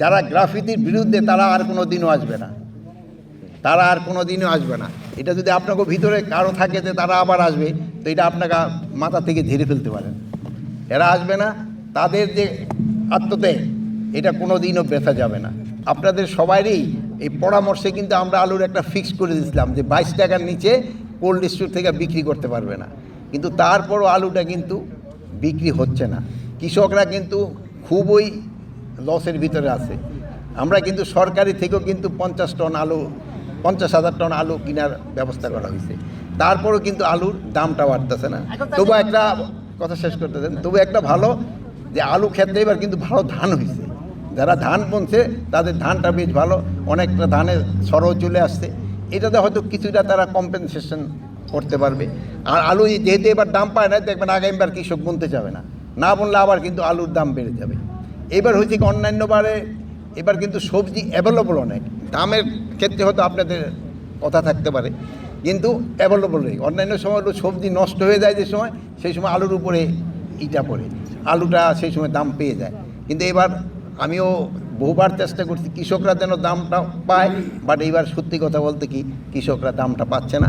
যারা গ্রাফিতির বিরুদ্ধে তারা আর কোনো দিনও আসবে না। তারা আর কোনো দিনও আসবে না। এটা যদি আপনাকে ভিতরে কারও থাকে যে তারা আবার আসবে, তো এটা আপনাকে মাথা থেকে ঝেড়ে ফেলতে পারেন এরা আসবে না, তাদের যে আত্মত্যাগ, এটা কোনো দিনও বেচা যাবে না। আপনাদের সবারই এই পরামর্শে কিন্তু আমরা আলুর একটা ফিক্স করে দিয়েছিলাম যে বাইশ টাকার নিচে কোল্ড স্টোর থেকে বিক্রি করতে পারবে না। কিন্তু তারপরও আলুটা কিন্তু বিক্রি হচ্ছে না। কৃষকরা কিন্তু খুবই লসের ভিতরে আছে। আমরা কিন্তু সরকারি থেকেও কিন্তু পঞ্চাশ টন আলু পঞ্চাশ হাজার টন আলু কেনার ব্যবস্থা করা হয়েছে। তারপরেও কিন্তু আলুর দামটা বাড়তেছে না। তবু একটা কথা শেষ করতে দেন তবু একটা ভালো যে আলু ক্ষেত্রে এবার কিন্তু ভালো ধান হয়েছে। যারা ধান বুনছে তাদের ধানটা বেশ ভালো অনেকটা ধানের সরও চলে আসছে। এটাতে হয়তো কিছুটা তারা কম্পেনসেশন করতে পারবে। আর আলু যেহেতু এবার দাম পায় না দেখবেন আগামীবার কৃষক বুনতে যাবে না। না বুনলে আবার কিন্তু আলুর দাম বেড়ে যাবে। এবার হচ্ছে কি অন্যান্য বারে এবার কিন্তু সবজি অ্যাভেলেবল অনেক দামের ক্ষেত্রে হয়তো আপনাদের কথা থাকতে পারে কিন্তু অ্যাভেলেবল নেই। অন্যান্য সময় হলো সবজি নষ্ট হয়ে যায় যে সময় সেই সময় আলুর উপরে ইটা পড়ে। আলুটা সেই সময় দাম পেয়ে যায়। কিন্তু এবার আমিও বহুবার চেষ্টা করছি কৃষকরা যেন দামটা পায় বাট এইবার সত্যি কথা বলতে কি কৃষকরা দামটা পাচ্ছে না।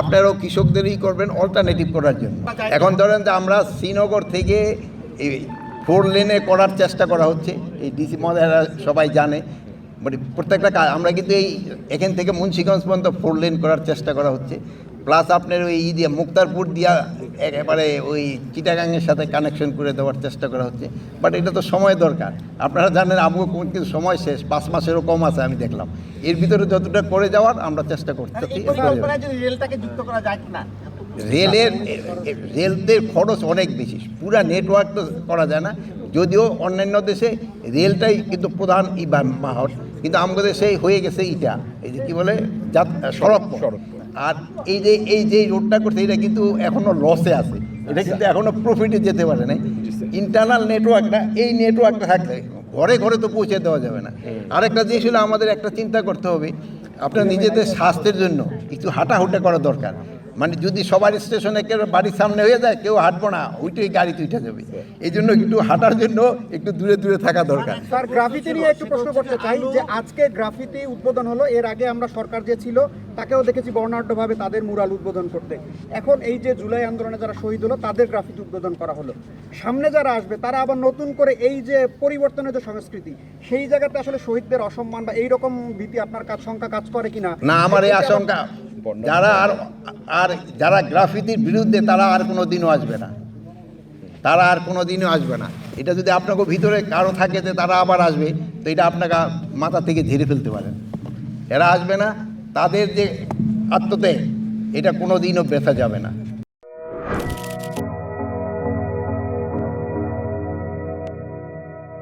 আপনারাও কৃষকদেরই করবেন অল্টারনেটিভ করার জন্য। এখন ধরেন যে আমরা শ্রীনগর থেকে এই ফোর লেনে করার চেষ্টা করা হচ্ছে। এই ডিসি মহোদয়রা সবাই জানে। মানে প্রত্যেকটা কাজ আমরা কিন্তু এই এখান থেকে মুন্সিগঞ্জ পর্যন্ত ফোর লেন করার চেষ্টা করা হচ্ছে। প্লাস আপনার ওই ই দিয়ে মুক্তারপুর দিয়া একেবারে ওই চিটাগাংয়ের সাথে কানেকশন করে দেওয়ার চেষ্টা করা হচ্ছে। বাট এটা তো সময় দরকার। আপনারা জানেন আমগো কিন্তু সময় শেষ। পাঁচ মাসেরও কম আছে আমি দেখলাম। এর ভিতরে যতটা করে যাওয়ার আমরা চেষ্টা করতে রেলের রেলদের খরচ অনেক বেশি। পুরা নেটওয়ার্ক তো করা যায় না। যদিও অন্যান্য দেশে রেলটাই কিন্তু প্রধান ই মাহর কিন্তু আমাদের দেশে হয়ে গেছে ইটা এই যে কী বলে? যাত সড়ক পথ। আর এই যে এই যে রোডটা করছে এটা কিন্তু এখনও লসে আছে। এটা কিন্তু এখনও প্রফিটে যেতে পারে না ইন্টারনাল নেটওয়ার্কটা এই নেটওয়ার্কটা থাকলে ঘরে ঘরে তো পৌঁছে দেওয়া যাবে না। আরেকটা জিনিস হলো আমাদের একটা চিন্তা করতে হবে। আপনার নিজেদের স্বাস্থ্যের জন্য একটু হাঁটাহুটা করা দরকার। মানে যদি সবার স্টেশনে কেউ বাড়ির সামনে হয়ে যায় কেউ হাঁটবো না ওইটাই গাড়িতে উঠে যাবে। এই জন্য একটু হাঁটার জন্য একটু দূরে দূরে থাকা দরকার। স্যার গ্রাফিতি নিয়ে একটু প্রশ্ন করতে চাই যে আজকে গ্রাফিতি উদ্বোধন হলো এর আগে আমরা সরকার যে ছিল তাকেও দেখেছি বর্ণাঢ্যভাবে তাদের মুরাল উদ্বোধন করতে। এখন এই যে জুলাই আন্দোলনে যারা শহীদ হলো তাদের গ্রাফিতি উদ্বোধন করা হলো। সামনে যারা আসবে তারা আবার নতুন করে এই যে পরিবর্তনের যে সংস্কৃতি সেই জায়গাতে আসলে শহীদদের অসম্মান বা এইরকম ভীতি আপনার কাজ শঙ্কা কাজ করে কিনা? না আমার এই আশঙ্কা যারা আর আর যারা গ্রাফিতির বিরুদ্ধে তারা আর কোনো দিনও আসবে না। তারা আর কোনো দিনও আসবে না। এটা যদি আপনাকে ভিতরে কারও থাকে যে তারা আবার আসবে তো এটা আপনাকে মাথা থেকে ঝেড়ে ফেলতে পারেন এরা আসবে না। তাদের যে আত্মত্যাগ এটা কোনো দিনও বেচা যাবে না।